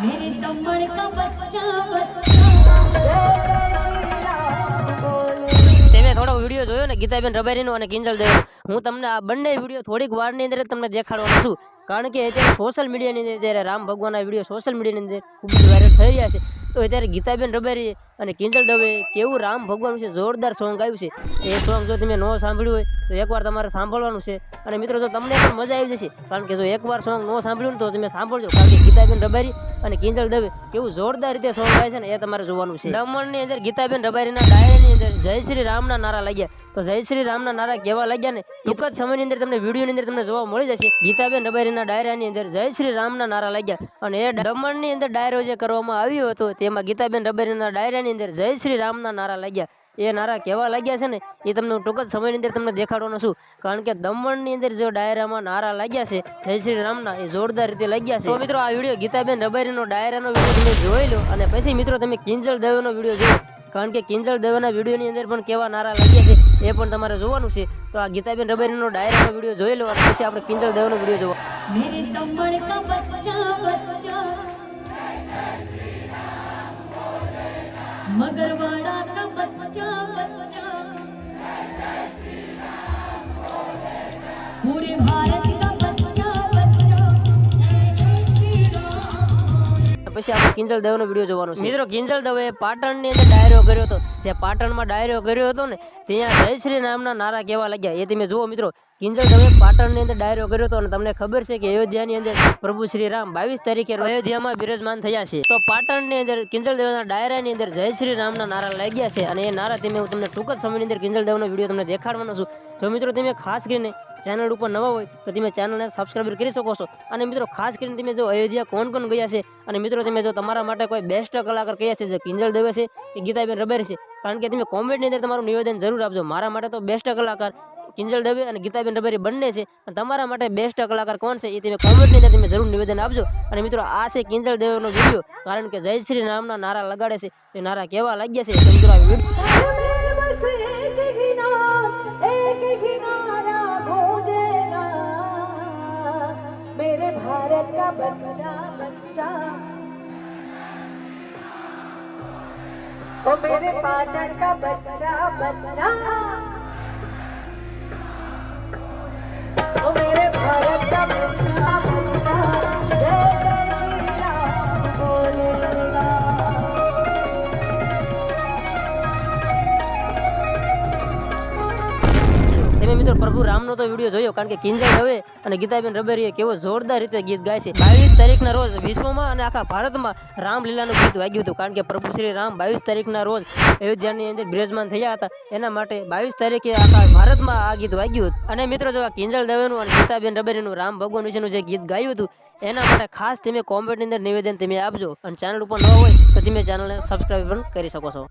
मेरे कमल का बच्चा बच्चा તમે થોડો વિડીયો જોયો ને ગીતાબેન રબારીનો અને કિંજલ દેવ હું તમને આ બંને વિડીયો થોડીક વારની અંદર જ તમને દેખાડવાનો છું કારણ કે અત્યારે સોશિયલ મીડિયાની અંદર જ્યારે રામ ભગવાનના વિડીયો સોશિયલ મીડિયાની અંદર ખૂબ જ વાયરલ થઈ રહ્યા છે તો અત્યારે ગીતાબેન રબારી અને કિંજલ દવે કેવું રામ ભગવાન વિશે જોરદાર સોંગ આવ્યું છે. એ સોંગ જો તમે ન સાંભળ્યું હોય તો એકવાર તમારે સાંભળવાનું છે. અને મિત્રો જો તમને પણ મજા આવી જશે કારણ કે જો એકવાર સોંગ ન સાંભળ્યું તો તમે સાંભળજો. કારણ કે ગીતાબેન રબારી અને કિંજલ દવે કેવું જોરદાર રીતે સોંગ ગાય છે ને એ તમારે જોવાનું છે. દમણની અંદર ગીતાબેન રબારીના ડાયરાની અંદર જય શ્રી રામના નારા લાગ્યા. તો જય શ્રી રામના નારા કેવા લાગ્યા ને એક જ સમયની અંદર તમને વિડીયોની અંદર તમને જોવા મળી જશે. ગીતાબેન રબારીના ડાયરાની અંદર જય શ્રી રામના નારા લાગ્યા. અને એ દમણની અંદર ડાયરો જે કરવામાં આવ્યો હતો તેમાં ગીતાબેન રબારીના ડાયરાની અંદર જય શ્રી રામના નારા લાગ્યા. એ નારા કેવા લાગ્યા છે ને, એ તમને ટૂંક જ સમયની અંદર તમને દેખાડવાનો છું. કારણ કે દમણની અંદર જો ડાયરામાં નારા લાગ્યા છે, જય શ્રી રામના, એ જોરદાર રીતે લાગ્યા છે. તો મિત્રો, આ વીડિયો ગીતાબેન રબારીનો ડાયરાનો વીડિયો તમે જોઈ લો, અને પછી મિત્રો, તમે કિંજલ દવેનો વીડિયો જોયો કારણ કે કિંજલ દવેના વિડીયોની અંદર પણ કેવા નારા લાગ્યા છે, એ પણ તમારે જોવાનું છે. તો આ ગીતાબેન રબારીનો ડાયરાનો વીડિયો જોઈ લો, અને પછી આપણે કિંજલ દવેનો વીડિયો જોવા. मगरवाड़ा का बच्चा बच्चा पूरे भारत का बच्चा बच्चा પછી આપણે કિંજલ દવેનો વિડીયો જોવાનો છે મિત્રો કિંજલ દવે પાટણની અંદર ડાયરો કર્યો હતો જે પાટણમાં ડાયરો કર્યો હતો ને ત્યાં જય શ્રી રામના નારા કેવા લાગ્યા. એ તમે જુઓ મિત્રો, કિંજલ તમે પાટણની અંદર ડાયરો કર્યો હતો અને તમને ખબર છે કે અયોધ્યાની અંદર પ્રભુ શ્રી રામ બાવીસ તારીખે અયોધ્યામાં બિરાજમાન થયા છે. તો પાટણની અંદર કિંજલ દેવના ડાયરાની અંદર જય શ્રી રામના નારા લાગ્યા છે અને એ નારા તમે હું તમને ટૂંક જ સમયની અંદર કિંજલ દેવનો વીડિયો તમને દેખાડવાનો છું. જો મિત્રો તમે ખાસ કરીને ચેનલ ઉપર નવા હોય, તો તમે ચેનલને સબસ્ક્રાઈબ કરી શકો છો. અને મિત્રો, ખાસ કરીને તમે જો અયોધ્યા કોણ કોણ ગયા છે, અને મિત્રો, તમે જો તમારા માટે કોઈ બેસ્ટ કલાકાર કયા છે, જે કિંજલ દેવે છે કે ગીતાબેન રબેર છે કારણ કે તમે કોમેન્ટની અંદર તમારું નિવેદન જરૂર આપજો મારા માટે તો બેસ્ટ કલાકાર કિંજલ દવે અને ગીતાબેન રબારી બંને છે અને તમારા માટે બેસ્ટ કલાકાર કોણ છે એ તમે કોમેન્ટની અંદર તમે જરૂર નિવેદન આપજો અને મિત્રો આ છે કિંજલ દેવનો વિડીયો કારણ કે જય શ્રી રામના નારા લગાડે છે એ નારા કેવા લાગ્યા છે તો મિત્રો આ વિડીયો में बस एक ही नाम एक ही नारा गूंजेगा मेरे भारत का बच्चा बच्चा ओ मेरे पाटन का बच्चा बच्चा મિત્રો, પ્રભુ રામનો તો વીડિયો જોયો, કારણ કે કિંજલ દવે અને ગીતાબેન રબેરીએ કેવો જોરદાર રીતે ગીત ગાય છે. બાવીસ તારીખના રોજ વિશ્વમાં અને આખા ભારતમાં રામલીલાનું ગીત વાગ્યું હતું, કારણ કે પ્રભુ શ્રી રામ બાવીસ તારીખના રોજ અયોધ્યાની અંદર બિરાજમાન થયા હતા. એના માટે બાવીસ તારીખે આખા ભારતમાં આ ગીત વાગ્યું હતું. અને મિત્રો, જો આ કિંજલ દવેનું અને ગીતાબેન રબેરીનું રામ ભગવાન વિશેનું જે ગીત ગાયું હતું, એના માટે ખાસ તમે કોમેન્ટની અંદર નિવેદન તમે આપજો. અને ચેનલ ઉપર ન હોય તો તમે ચેનલને સબસ્ક્રાઈબ પણ કરી શકો છો.